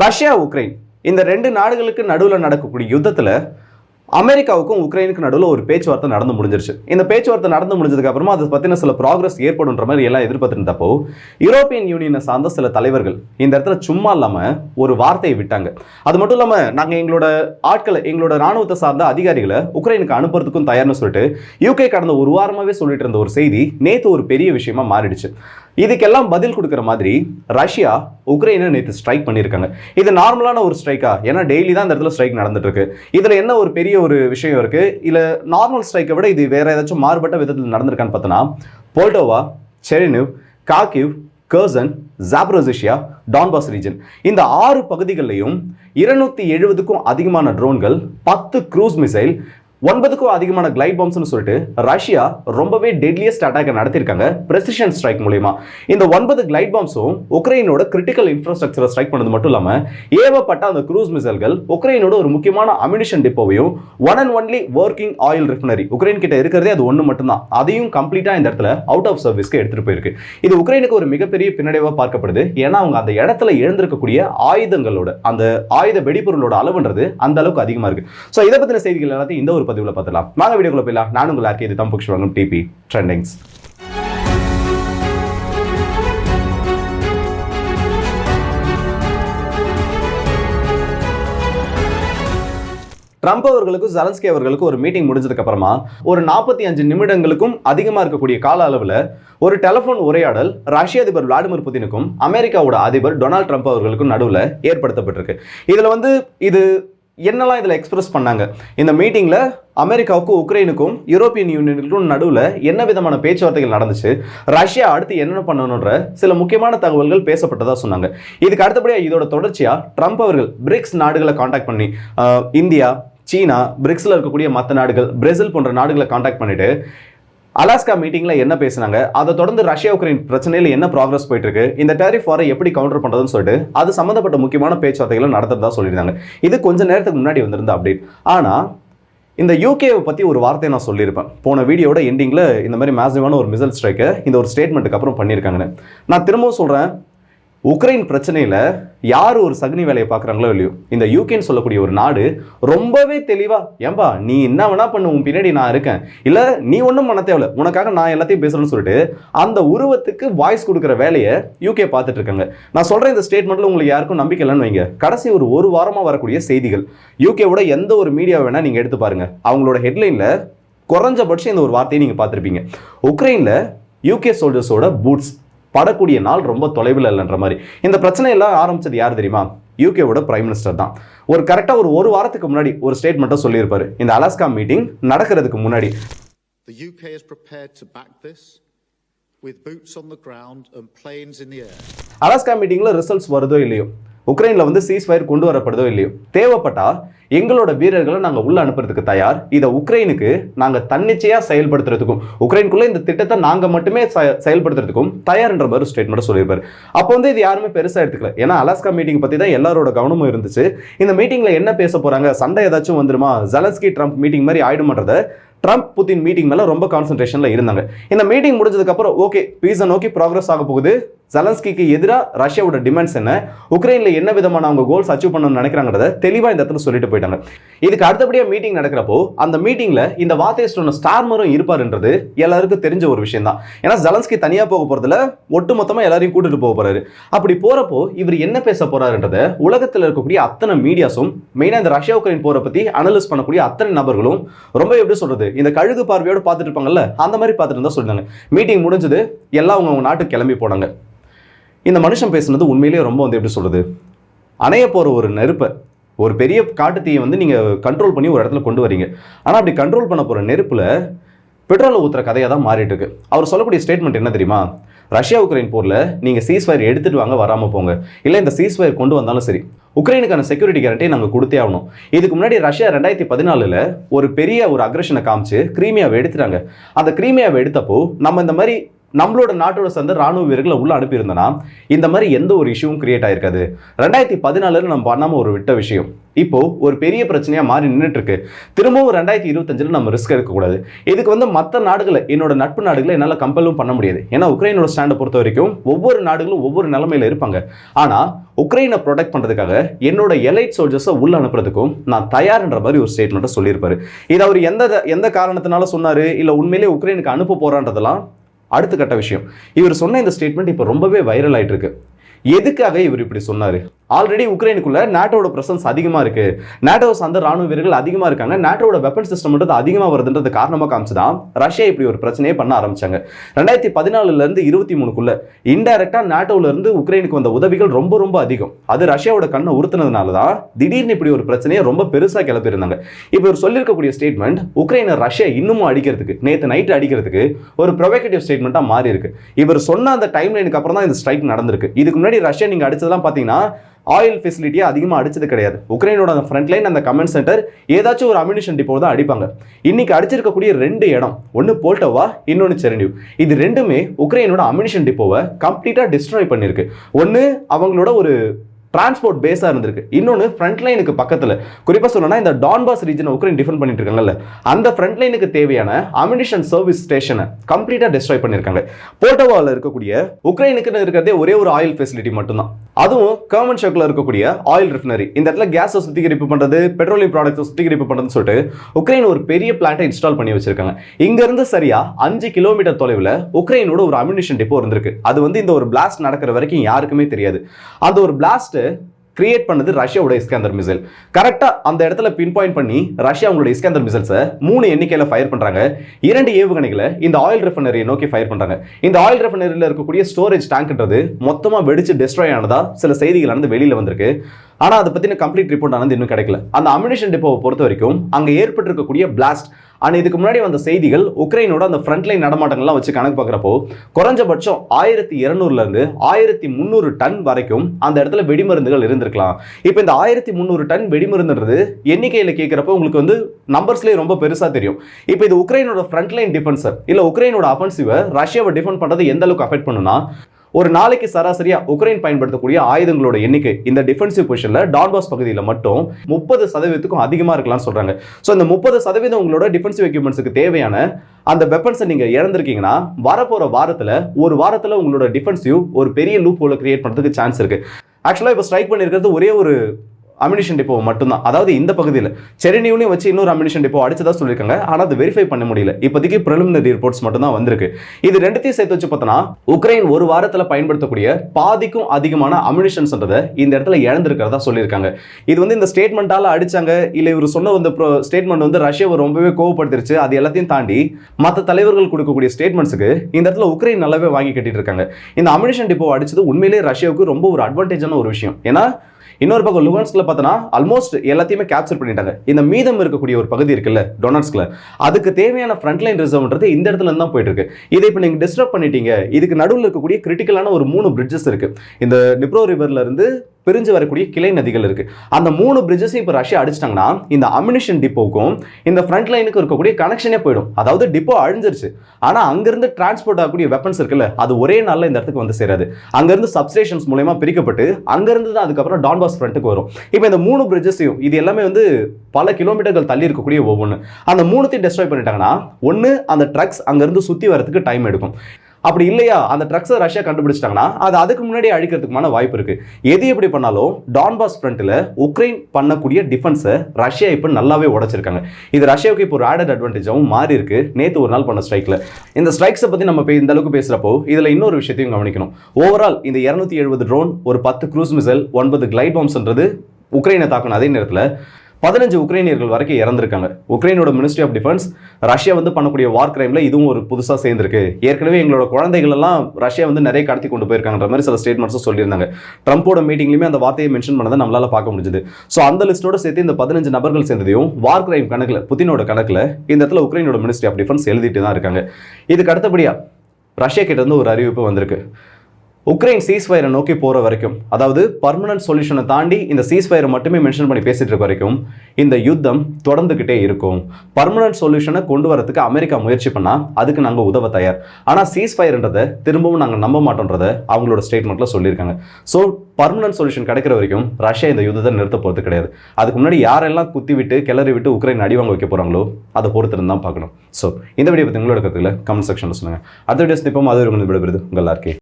Russia Ukraine. இந்த ரெண்டு நாடுகளுக்கு நடுவில் நடக்கக்கூடிய யுத்தத்தில் அமெரிக்காவுக்கும் உக்ரைனுக்கு நடுவில் ஒரு பேச்சுவார்த்தை நடந்து முடிஞ்சிருச்சு. இந்த பேச்சுவார்த்தை நடந்து முடிஞ்சதுக்கு அப்புறமா அதை பற்றின சில ப்ராக்ரஸ் ஏற்படுன்ற மாதிரி எல்லாம் எதிர்பார்த்துருந்தப்போ யூரோப்பியன் யூனியனை சார்ந்த சில தலைவர்கள் இந்த இடத்துல சும்மா இல்லாமல் ஒரு வார்த்தையை விட்டாங்க. அது மட்டும் இல்லாமல் நாங்கள் எங்களோட ஆட்களை எங்களோட ராணுவத்தை சார்ந்த அதிகாரிகளை உக்ரைனுக்கு அனுப்புறதுக்கும் தயார்னு சொல்லிட்டு யூகே கடந்த ஒரு வாரமாகவே சொல்லிட்டு இருந்த ஒரு செய்தி நேற்று ஒரு பெரிய விஷயமா மாறிடுச்சு. இதுக்கெல்லாம் பதில் கொடுக்குற மாதிரி ரஷ்யா உக்ரைனை நேற்று ஸ்ட்ரைக் பண்ணியிருக்காங்க. இது நார்மலான ஒரு ஸ்ட்ரைக்கா ஏன்னா டெய்லி தான் இந்த இடத்துல ஸ்ட்ரைக் நடந்துட்டு இருக்கு இதில் என்ன ஒரு பெரிய ஒரு விஷயம் இருக்கு? இல்லை நார்மல் ஸ்ட்ரைக்கை விட இது வேற ஏதாச்சும் மாறுபட்ட விதத்தில் நடந்திருக்கான்னு பார்த்தோன்னா போல்டோவா செரினிவ் காக்கிவ் கர்சன் ஜாப்ரோசிஷியா டான்பாஸ் ரீஜன் இந்த ஆறு பகுதிகளிலையும் இருநூத்தி எழுபதுக்கும் அதிகமான ட்ரோன்கள் பத்து க்ரூஸ் மிசைல் ஒன்பதுக்கும் அதிகமான கிளைட் பாம்ஸ்னு சொல்லிட்டு ரஷ்யா ரொம்பவே டெட்லியஸ்ட் அட்டாக்கை நடத்தியிருக்காங்க பிரசிஷன் ஸ்ட்ரைக் மூலியமா. இந்த ஒன்பது கிளைட் பாம்ஸும் உக்ரைனோட கிரிட்டிக்கல் இன்ஃப்ராஸ்ட்ரக்சரை ஸ்ட்ரைக் பண்ணது மட்டும் இல்லாமல் ஏவப்பட்ட அந்த க்ரூஸ் மிசைல்கள் உக்ரைனோட ஒரு முக்கியமான ammunition டிப்போவையும் one and only working oil refinery Ukraine கிட்ட இருக்கிறதே அது ஒன்று மட்டும்தான். அதையும் கம்ப்ளீட்டாக இந்த இடத்துல அவுட் ஆஃப் சர்வீஸ்க்கு எடுத்துகிட்டு போயிருக்கு. இது உக்ரைனுக்கு ஒரு மிகப்பெரிய பின்னடைவாக பார்க்கப்படுது. ஏன்னா அவங்க அந்த இடத்துல எழுந்திருக்கக்கூடிய ஆயுதங்களோட அந்த ஆயுத வெடிபொருளோட அளவுன்றது அந்த அளவுக்கு அதிகமாக இருக்கு. ஸோ இதை பற்றின செய்திகள் எல்லாத்தையும் இந்த ஒரு பதிவில் பார்த்துலாம் வாங்க வீடியோக்குள்ள போயிடலாம். நான் உங்கள் ஆர்கே இது தம்புக்ஷ் வாங்கும் டிபி ட்ரெண்டிங்ஸ் ட்ரம்ப் அவர்களுக்கும் ஜலன்ஸ்கி அவர்களுக்கும் ஒரு மீட்டிங் முடிஞ்சதுக்கு அப்புறமா ஒரு நாற்பத்தி அஞ்சு நிமிடங்களுக்கும் அதிகமாக இருக்கக்கூடிய கால அளவில் ஒரு டெலிஃபோன் உரையாடல் ரஷ்ய அதிபர் விளாடிமிர் புதினுக்கும் அமெரிக்காவோட அதிபர் டொனால்ட் ட்ரம்ப் அவர்களுக்கும் நடுவில் ஏற்படுத்தப்பட்டிருக்கு. இதில் வந்து இது என்னெல்லாம் இதில் எக்ஸ்பிரஸ் பண்ணாங்க? இந்த மீட்டிங்கில் அமெரிக்காவுக்கும் உக்ரைனுக்கும் யூரோப்பியன் யூனியனுக்கும் நடுவில் என்ன விதமான பேச்சுவார்த்தைகள் நடந்துச்சு? ரஷ்யா அடுத்து என்னென்ன பண்ணணுன்ற சில முக்கியமான தகவல்கள் பேசப்பட்டதாக சொன்னாங்க. இதுக்கு அடுத்தபடியாக இதோட தொடர்ச்சியாக ட்ரம்ப் அவர்கள் பிரிக்ஸ் நாடுகளை காண்டாக்ட் பண்ணி இந்தியா சீனா பிரிக்ஸில் இருக்கக்கூடிய மற்ற நாடுகள் பிரேசில் போன்ற நாடுகளை காண்டாக்ட் பண்ணிட்டு அலாஸ்கா மீட்டிங்ல என்ன பேசுனாங்க? அதை தொடர்ந்து ரஷ்யா உக்ரைன் பிரச்சனையில என்ன ப்ராக்ரஸ் போயிட்டு இருக்கு இந்த டேரிஃப் வாரை எப்படி கவுண்டர் பண்றதுன்னு சொல்லிட்டு அது சம்பந்தப்பட்ட முக்கியமான பேச்சுவார்த்தைகளை நடத்துறதா சொல்லியிருந்தாங்க. இது கொஞ்ச நேரத்துக்கு முன்னாடி வந்திருந்த அப்டேட் ஆனா இந்த யூகேவை பற்றி ஒரு வார்த்தையை நான் சொல்லியிருப்பேன். போன வீடியோட எண்டிங்கில் இந்த மாதிரி மேசிவான ஒரு மிசல் ஸ்ட்ரைக்கை இந்த ஒரு ஸ்டேட்மெண்ட்டுக்கு அப்புறம் பண்ணியிருக்காங்கன்னு. நான் திரும்பவும் சொல்கிறேன் உக்ரைன் பிரச்சனையில் யார் ஒரு சகுனி வேலையை பார்க்குறாங்களோ இல்லையோ இந்த யூகேன்னு சொல்லக்கூடிய ஒரு நாடு ரொம்பவே தெளிவாக ஏன்பா நீ என்ன வேணா பண்ண உன் பின்னாடி நான் இருக்கேன். இல்லை நீ ஒன்றும் பண்ண தேவையில்ல உனக்காக நான் எல்லாத்தையும் பேசுகிறேன்னு சொல்லிட்டு அந்த உருவத்துக்கு வாய்ஸ் கொடுக்குற வேலையை யூகே பார்த்துட்டு இருக்காங்க. நான் சொல்கிற இந்த ஸ்டேட்மெண்ட்டில் உங்களுக்கு யாருக்கும் நம்பிக்கை இல்லைன்னு வைங்க. கடைசி ஒரு ஒரு வாரமாக வரக்கூடிய செய்திகள். யூகேவோட எந்த ஒரு மீடியா வேணால் நீங்கள் எடுத்து பாருங்கள் அவங்களோட ஹெட்லைனில் குறைஞ்சபட்சம் இந்த ஒரு வார்த்தையை நீங்கள் பார்த்துருப்பீங்க. உக்ரைனில் யூகே சோல்ஜர்ஸோட பூட்ஸ் படக்கூடிய நாள் ரொம்ப தொலைவில் இல்லைன்ற மாதிரி. இந்த பிரச்சனை எல்லாம் ஆரம்பிச்சது யார் தெரியுமா? யூகேவோட பிரைம் மினிஸ்டர் தான். ஒரு கரெக்டாக ஒரு ஒரு வாரத்துக்கு முன்னாடி ஒரு ஸ்டேட்மெண்ட்டை சொல்லியிருப்பாரு. இந்த அலாஸ்கா மீட்டிங் நடக்கிறதுக்கு முன்னாடி. The UK is prepared to back this with boots on the ground and planes in the air. Alaska மீட்டிங்கில் ரிசல்ட்ஸ் வருதோ இல்லையோ? உக்ரைனில் வந்து சீஸ் ஃபயர் கொண்டு வரப்படுதோ இல்லையோ? தேவைப்பட்டால் எங்களோட வீரர்களை நாங்கள் உள்ளே அனுப்புறதுக்கு தயார். இதை உக்ரைனுக்கு நாங்கள் தன்னிச்சையாக செயல்படுத்துறதுக்கும் உக்ரைனுக்குள்ளே இந்த திட்டத்தை நாங்கள் மட்டுமே செ- செயல்படுத்துறதுக்கும் தயார்ன்ற மாதிரி ஸ்டேட்மெண்ட் சொல்லியிருப்பார். அப்போ வந்து இது யாருமே பெருசாக எடுத்துக்கல. ஏன்னா அலாஸ்கா மீட்டிங் பற்றி தான் எல்லாரோட கவனமும் இருந்துச்சு. இந்த மீட்டிங்கில் என்ன பேச போகிறாங்க சண்டை ஏதாச்சும் வந்துருமா? ஜலன்ஸ்கி ட்ரம்ப் மீட்டிங் மாதிரி ஆயிடுமன்றதை ட்ரம்ப் புதின் மீட்டிங் மேலே ரொம்ப கான்சன்ட்ரேஷனில் இருந்தாங்க. இந்த மீட்டிங் முடிஞ்சதுக்கப்புறம் ஓகே பீஸை நோக்கி ப்ராக்ரஸ் ஆக போகுது. ஜலன்ஸ்கிக்கு எதிராக ரஷ்யாவோட டிமாண்ட்ஸ் என்ன? உக்ரைனில் என்ன விதமான அவங்க கோல்ஸ் அச்சீவ் பண்ணணும்னு நினைக்கிறாங்கிறத தெளிவாக இந்த இடத்துல சொல்லிட்டு போயிட்டாங்க. இதுக்கு அடுத்தபடியாக மீட்டிங் நடக்கிறப்போ அந்த மீட்டிங்கில் இந்த வார்த்தையை சொன்ன ஸ்டார்மரும் இருப்பாருன்றது எல்லாருக்கும் தெரிஞ்ச ஒரு விஷயம் தான் ஏன்னா ஜலன்ஸ்கி தனியாக போக போகிறதுல ஒட்டு மொத்தமாக எல்லாரையும் கூட்டிட்டு போக போகிறாரு அப்படி போகிறப்போ இவர் என்ன பேச போகிறாருன்றத உலகத்தில் இருக்கக்கூடிய அத்தனை மீடியாஸும் மெயினாக இந்த ரஷ்யா உக்ரைன் போரை பற்றி அனலைஸ் பண்ணக்கூடிய அத்தனை நபர்களும் ரொம்ப எப்படி சொல்கிறது இந்த கழுகு பார்வையோடு பார்த்துட்டு இருப்பாங்கல்ல அந்த மாதிரி பார்த்துட்டு இருந்தால் சொல்லிட்டாங்க. மீட்டிங் முடிஞ்சது எல்லாம் அவங்க அவங்க நாட்டுக்கு கிளம்பி போனாங்க. இந்த மனுஷன் பேசுனது உண்மையிலேயே ரொம்ப வந்து எப்படி சொல்கிறது அணைய போகிற ஒரு நெருப்பை ஒரு பெரிய காட்டுத்தீயை வந்து நீங்கள் கண்ட்ரோல் பண்ணி ஒரு இடத்துல கொண்டு வரீங்க. ஆனால் அப்படி கண்ட்ரோல் பண்ண போகிற நெருப்பில் பெட்ரோலை ஊற்றுற கதையாக தான் மாறிட்டு இருக்கு. அவர் சொல்லக்கூடிய ஸ்டேட்மெண்ட் என்ன தெரியுமா? ரஷ்யா உக்ரைன் போரில் நீங்கள் சீஸ்ஃபயர் எடுத்துகிட்டு வாங்க வராமல் போங்க. இல்லை இந்த சீஸ்ஃபயர் கொண்டு வந்தாலும் சரி. உக்ரைனுக்கான செக்யூரிட்டி கேரண்டி நாங்கள் கொடுத்தே ஆகணும். இதுக்கு முன்னாடி ரஷ்யா ரெண்டாயிரத்தி பதினாலில் ஒரு பெரிய ஒரு அக்ரஷனை காமிச்சு கிரீமியாவை எடுத்துட்டாங்க. அந்த கிரீமியாவை எடுத்தப்போ நம்ம இந்த மாதிரி நம்மளோட நாட்டோட சேர்ந்து ராணுவ வீரர்களை உள்ள அனுப்பியிருந்தோன்னா இந்த மாதிரி எந்த ஒரு இஷ்யூவும் கிரியேட் ஆயிருக்காது. ரெண்டாயிரத்தி பதினாலுல நம்ம பண்ணாம ஒரு விட்ட விஷயம். இப்போ ஒரு பெரிய பிரச்சனையா மாறி நின்றுட்டு இருக்கு திரும்பவும் ரெண்டாயிரத்தி இருபத்தஞ்சில் நம்ம ரிஸ்க் எடுக்கக்கூடாது. இதுக்கு வந்து மற்ற நாடுகளை என்னோட நட்பு நாடுகளை என்னால் கம்பலும் பண்ண முடியாது. ஏன்னா உக்ரைனோட ஸ்டாண்டை பொறுத்த வரைக்கும் ஒவ்வொரு நாடுகளும் ஒவ்வொரு நிலைமையில இருப்பாங்க. ஆனா உக்ரைனை ப்ரொடெக்ட் பண்ணுறதுக்காக என்னோட எலைட் சோல்ஜர்ஸை உள்ள அனுப்புறதுக்கும் நான் தயார்ன்ற மாதிரி ஒரு ஸ்டேட்மெண்ட்டை சொல்லியிருப்பாரு. இது அவர் எந்த எந்த காரணத்தினால சொன்னாரு? இல்லை உண்மையிலே உக்ரைனுக்கு அனுப்ப போறான்றதெல்லாம் அடுத்த கட்ட விஷயம். இவர் சொன்ன இந்த ஸ்டேட்மெண்ட் இப்போ ரொம்பவே வைரல் ஆகிட்டு இருக்கு எதுக்காக இவர் இப்படி சொன்னார்? ஆல்ரெடி உக்ரைனுக்குள்ள நாட்டோட பிரசன்ஸ் அதிகமாக இருக்கு. நாட்டோவை சார்ந்த ராணுவ வீரர்கள் அதிகமாக இருக்காங்க. நாட்டோட வெப்பன் சிஸ்டம்ன்றது அதிகமாக வருதுன்றது காரணமாக காமிச்சு தான் ரஷ்யா இப்படி ஒரு பிரச்சனையை பண்ண ஆரம்பிச்சாங்க. ரெண்டாயிரத்தி பதினாலுலேருந்து இருபத்தி மூணுக்குள்ள இன்டைரக்டாக நாட்டோல உக்ரைனுக்கு வந்த உதவிகள் ரொம்ப ரொம்ப அதிகம். அது ரஷ்யாவோட கண்ணை உறுத்துனதுனால தான் திடீர்னு இப்படி ஒரு பிரச்சனையை ரொம்ப பெருசாக கிளப்பியிருந்தாங்க. இப்போ இவர் சொல்லியிருக்கக்கூடிய ஸ்டேட்மெண்ட் உக்ரைனை ரஷ்யா இன்னமும் அடிக்கிறதுக்கு நேற்று நைட்டு அடிக்கிறதுக்கு ஒரு ப்ரொவேகேட்டிவ் ஸ்டேட்மெண்ட்டாக மாறி இருக்கு இவர் சொன்ன அந்த டைம் லைனுக்கு அப்புறம் தான் இந்த ஸ்ட்ரைக் நடந்திருக்கு. இதுக்கு முன்னாடி ரஷ்யா நீங்கள் அடிச்சதெல்லாம் பார்த்தீங்கன்னா ஆயில் ஃபெசிலிட்டியை அதிகமாக அடிச்சது கிடையாது. உக்ரைனோட அந்த ஃப்ரண்ட் லைன் அந்த கமெண்ட் சென்டர் ஏதாச்சும் ஒரு அம்யூனிஷன் டிப்போ தான் அடிப்பாங்க. இன்னைக்கு அடிச்சிருக்கக்கூடிய ரெண்டு இடம் ஒன்று போல்டோவா இன்னொன்று செரண்டிவ் இது ரெண்டுமே உக்ரைனோட அம்யூனிஷன் டிப்போவை கம்ப்ளீட்டாக டிஸ்ட்ராய் பண்ணியிருக்கு ஒன்று அவங்களோட ஒரு டிரான்ஸ்போர்ட் பேஸாக இருந்திருக்கு. இன்னொன்று ஃப்ரண்ட் லைனுக்கு பக்கத்தில். குறிப்பாக சொல்லணும்னா இந்த டான்பாஸ் ரீஜனை உக்ரைன் டிஃபெண்ட் பண்ணிட்டு இருக்காங்கல்ல அந்த ஃப்ரண்ட் லைனுக்கு தேவையான அமினிஷன் சர்வீஸ் ஸ்டேஷனை கம்ப்ளீட்டாக டெஸ்ட்ராய் பண்ணியிருக்காங்க போட்டோவாவில் இருக்கக்கூடிய உக்ரைனுக்குன்னு இருக்கிறதே ஒரே ஒரு ஆயில் ஃபெசிலிட்டி மட்டும்தான். அதுவும் கவர்மெண்ட் ஷோக்கில் இருக்கக்கூடிய ஆயில் ரிஃபினரி இந்த இடத்துல கேஸை சுத்திகரிப்பு பண்ணுறது பெட்ரோலியம் ப்ராடக்ட்ஸை சுத்திகரிப்பு பண்ணுறதுன்னு சொல்லிட்டு உக்ரைன் ஒரு பெரிய பிளான்ட்டை இன்ஸ்டால் பண்ணி வச்சிருக்காங்க. இங்கேருந்து சரியாக அஞ்சு கிலோமீட்டர் தொலைவில் உக்ரைனோட ஒரு அமினிஷன் டிப்போ இருந்திருக்கு. அது வந்து இந்த ஒரு பிளாஸ்ட் நடக்கிற வரைக்கும் யாருக்குமே தெரியாது. அந்த ஒரு பிளாஸ்ட் கிரியேட் பண்ணது ரஷ்யாவோட இஸ்கேந்தர் மிசைல் கரெக்டாக அந்த இடத்துல பின் பாயிண்ட் பண்ணி ரஷ்யா அவங்களோட இஸ்கேந்தர் மிசைல்ஸை மூணு எண்ணிக்கையில் ஃபயர் பண்ணுறாங்க இரண்டு ஏவுகணைகளை இந்த ஆயில் ரெஃபனரியை நோக்கி ஃபயர் பண்ணுறாங்க இந்த ஆயில் ரெஃபனரியில் இருக்கக்கூடிய ஸ்டோரேஜ் டேங்க்ன்றது மொத்தமாக வெடிச்சு டெஸ்ட்ராய் ஆனதாக சில செய்திகள் ஆனது வெளியில் வந்திருக்கு. ஆனால் அதை பற்றின கம்ப்ளீட் ரிப்போர்ட் ஆனது இன்னும் கிடைக்கல. அந்த அமினிஷன் டிப்போவை பொறுத்த வரைக்கும் அங்கே ஏற்பட்டிருக்கக்கூடிய பிளாஸ்ட் ஆனால் இதுக்கு முன்னாடி வந்த செய்திகள் உக்ரைனோட அந்த ஃப்ரண்ட்லைன் நடமாட்டங்கள்லாம் வச்சு கணக்கு பார்க்குறப்போ குறைஞ்சபட்சம் ஆயிரத்தி இரநூறுலேருந்து ஆயிரத்தி முந்நூறு டன் வரைக்கும் அந்த இடத்துல வெடிமருந்துகள் இருந்திருக்கலாம். இப்போ இந்த ஆயிரத்தி முந்நூறு டன் வெடிமருந்துன்றது எண்ணிக்கையில் கேட்குறப்போ உங்களுக்கு வந்து நம்பர்ஸ்லேயே ரொம்ப பெருசாக தெரியும். இப்போ இது உக்ரைனோட ஃப்ரண்ட் லைன் இல்லை உக்ரைனோட அஃபென்சிவை ரஷ்யாவை டிஃபெண்ட் பண்ணுறது எந்த அளவுக்கு அஃபெக்ட் பண்ணுனா ஒரு நாளைக்கு சராசரியாக உக்ரைன் பயன்படுத்தக்கூடிய ஆயுதங்களோட எண்ணிக்கை இந்த டிஃபென்சிவ் பொசிஷனில் டான்பாஸ் பகுதியில் மட்டும் முப்பது சதவீதத்துக்கும் அதிகமாக இருக்கலாம்னு சொல்கிறாங்க ஸோ இந்த முப்பது சதவீதம் உங்களோட டிஃபென்சிவ் எக்யூப்மெண்ட்ஸுக்கு தேவையான அந்த வெப்பன்ஸை நீங்கள் இழந்திருக்கீங்கன்னா வரப்போகிற வாரத்தில் ஒரு வாரத்தில் உங்களோட டிஃபென்சிவ் ஒரு பெரிய லூப் ஹோல கிரியேட் பண்ணுறதுக்கு சான்ஸ் இருக்குது ஆக்சுவலாக இப்போ ஸ்ட்ரைக் பண்ணியிருக்கிறது ஒரே ஒரு அம்யூனிஷன் டிப்போ மட்டும்தான். அதாவது இந்த பகுதியில் செரினியூனையும் வச்சு இன்னொரு அம்யூனிஷன் டிப்போ அடிச்சதா சொல்லியிருக்காங்க. ஆனால் அது வெரிஃபை பண்ண முடியல. இப்போதைக்கு ப்ரிலிமினரி ரிப்போர்ட்ஸ் மட்டும் தான் வந்திருக்கு. இது ரெண்டுத்தையும் சேர்த்து வச்சு பார்த்தோன்னா உக்ரைன் ஒரு வாரத்தில் பயன்படுத்தக்கூடிய பாதிக்கும் அதிகமான அம்யூனிஷன்ஸ்ன்றதை இந்த இடத்துல இழந்திருக்கிறதா சொல்லியிருக்காங்க. இது வந்து இந்த ஸ்டேட்மெண்ட்டால் அடிச்சாங்க. இல்லை இவர் சொன்ன இந்த ஸ்டேட்மெண்ட் வந்து ரஷ்யாவை ரொம்பவே கோவப்படுத்திருச்சு. அது எல்லாத்தையும் தாண்டி மற்ற தலைவர்கள் கொடுக்கக்கூடிய ஸ்டேட்மெண்ட்ஸுக்கு இந்த இடத்துல உக்ரைன் நல்லாவே வாங்கி கட்டிட்டு இருக்காங்க. இந்த அம்யூனிஷன் டிப்போ அடிச்சது உண்மையிலேயே ரஷ்யாவுக்கு ரொம்ப ஒரு அட்வான்டேஜான ஒரு விஷயம். ஏன்னா இன்னொரு பக்கம் லுகான்ஸ்கில் பார்த்தோன்னா ஆல்மோஸ்ட் எல்லாத்தையுமே கேப்சர் பண்ணிட்டாங்க. இந்த மீதம் இருக்கக்கூடிய ஒரு பகுதி இருக்குல்ல டொனாட்ஸ்கில் அதுக்கு தேவையான ஃப்ரண்ட் லைன் ரிசர்வ்ன்றது இந்த இடத்துல இருந்து தான் போயிட்டு இருக்கு இதை இப்போ நீங்கள் டிஸ்டர்ப் பண்ணிட்டீங்க. இதுக்கு நடுவில் இருக்கக்கூடிய கிரிட்டிக்கலான ஒரு மூணு பிரிட்ஜஸ் இருக்கு. இந்த நிப்ரோ ரிவர்ல இருந்து பிரிஞ்சு வரக்கூடிய கிளை நதிகள் இருக்கு. அந்த மூணு பிரிட்ஜஸையும் இப்போ ரஷ்யா அடிச்சிட்டாங்கன்னா இந்த அம்யூனிஷன் டிப்போக்கும் இந்த ஃப்ரண்ட் லைனுக்கு இருக்கக்கூடிய கனெக்ஷனே போயிடும். அதாவது டிப்போ அழிஞ்சிருச்சு. ஆனால் அங்கிருந்து டிரான்ஸ்போர்ட் ஆகக்கூடிய வெப்பன்ஸ் இருக்குல்ல அது ஒரே நாளில் இந்த இடத்துக்கு வந்து சேராது. அங்கிருந்து சப்ஸ்டேஷன்ஸ் மூலயமா பிரிக்கப்பட்டு அங்கிருந்து தான் அதுக்கப்புறம் டான்பாஸ் ஃப்ரண்ட்டுக்கு வரும். இப்போ இந்த மூணு பிரிட்ஜஸையும் இது எல்லாமே வந்து பல கிலோமீட்டர்கள் தள்ளி இருக்கக்கூடிய ஒவ்வொன்று அந்த மூணுத்தையும் டெஸ்ட்ராய் பண்ணிட்டாங்கன்னா ஒன்று அந்த ட்ரக்ஸ் அங்கிருந்து சுற்றி வரதுக்கு டைம் எடுக்கும். அப்படி இல்லையா? அந்த ட்ரக்ஸை ரஷ்யா கண்டுபிடிச்சிட்டாங்கன்னா அது அதுக்கு முன்னாடி அழிக்கிறதுக்குமான வாய்ப்பு இருக்கு. எது எப்படி பண்ணாலும் டான்பாஸ் ஃப்ரண்ட்டில் உக்ரைன் பண்ணக்கூடிய டிஃபென்ஸை ரஷ்யா இப்போ நல்லாவே உடைச்சிருக்காங்க. இது ரஷ்யாவுக்கு இப்போ ஒரு ஆடட் அட்வான்டேஜாகவும் மாறி இருக்கு. நேற்று ஒரு நாள் பண்ண ஸ்ட்ரைக்கில் இந்த ஸ்ட்ரைக்ஸை பற்றி நம்ம இந்த அளவுக்கு பேசுகிறப்போ இதில் இன்னொரு விஷயத்தையும் கவனிக்கணும். ஓவரால் இந்த இரநூத்தி எழுபது ட்ரோன் ஒரு பத்து க்ரூஸ் மிசைல் ஒன்பது கிளைட் பாம்ஸ்ன்றது உக்ரைனை தாக்கணும் அதே நேரத்தில் பதினஞ்சு உக்ரைனியர்கள் வரைக்கும் இறந்திருக்காங்க. உக்ரைனோட மினிஸ்ட்ரி ஆஃப் டிஃபென்ஸ் ரஷ்யா வந்து பண்ணக்கூடிய வார் கிரைமில் இதுவும் ஒரு புதுசாக சேர்ந்திருக்கு. ஏற்கனவே எங்களோட குழந்தைகள் எல்லாம் ரஷ்யா வந்து நிறைய கடத்தி கொண்டு போயிருக்காங்கன்ற மாதிரி சில ஸ்டேட்மெண்ட்ஸும் சொல்லியிருந்தாங்க. ட்ரம்ப்போட மீட்டிங்லையுமே அந்த வார்த்தையை மென்ஷன் பண்ணதை நம்மளால் பார்க்க முடிஞ்சது. ஸோ அந்த லிஸ்ட்டோட சேர்த்து இந்த பதினஞ்சு நபர்கள் சேர்ந்ததையும் வார் கிரைம் கணக்கில் புதினோட கணக்கில் இந்த இடத்துல உக்ரைனோட மினிஸ்ட்ரி ஆஃப் டிஃபென்ஸ் எழுதிட்டு தான் இருக்காங்க. இதுக்கு அடுத்தபடியா ரஷ்யா கிட்ட இருந்து ஒரு அறிவிப்பு வந்திருக்கு. உக்ரைன் சீஸ்ஃபயரை நோக்கி போகிற வரைக்கும் அதாவது பர்மனன்ட் சொல்யூஷனை தாண்டி இந்த சீஸ்ஃபயரை மட்டுமே மென்ஷன் பண்ணி பேசிட்டு இருக்க வரைக்கும் இந்த யுத்தம் தொடர்ந்துக்கிட்டே இருக்கும். பர்மனன்ட் சொல்யூஷனை கொண்டு வரதுக்கு அமெரிக்கா முயற்சி பண்ணால் அதுக்கு நாங்கள் உதவ தயார். ஆனால் சீஸ்ஃபயர்ன்றதை திரும்பவும் நாங்கள் நம்ப மாட்டோன்றதை அவங்களோட ஸ்டேட்மெண்ட்டில் சொல்லியிருக்காங்க. ஸோ பர்மனன்ட் சொல்யூஷன் கிடைக்கிற வரைக்கும் ரஷ்யா இந்த யுத்தத்தை நிறுத்த போகிறது கிடையாது. அதுக்கு முன்னாடி யாரெல்லாம் குத்தி விட்டு கிளறி விட்டு உக்ரைன் அடி வாங்க வைக்க போகிறாங்களோ அதை பொறுத்திருந்து தான் பார்க்கணும். ஸோ இந்த வீடியோ பற்றி உங்களோட கருத்துக்களை கமெண்ட் செக்ஷனில் சொல்லுங்கள் அடுத்த வீடியோஸ் இப்போ அது ஒரு விடுபடுது உங்கள் எல்லாருக்கே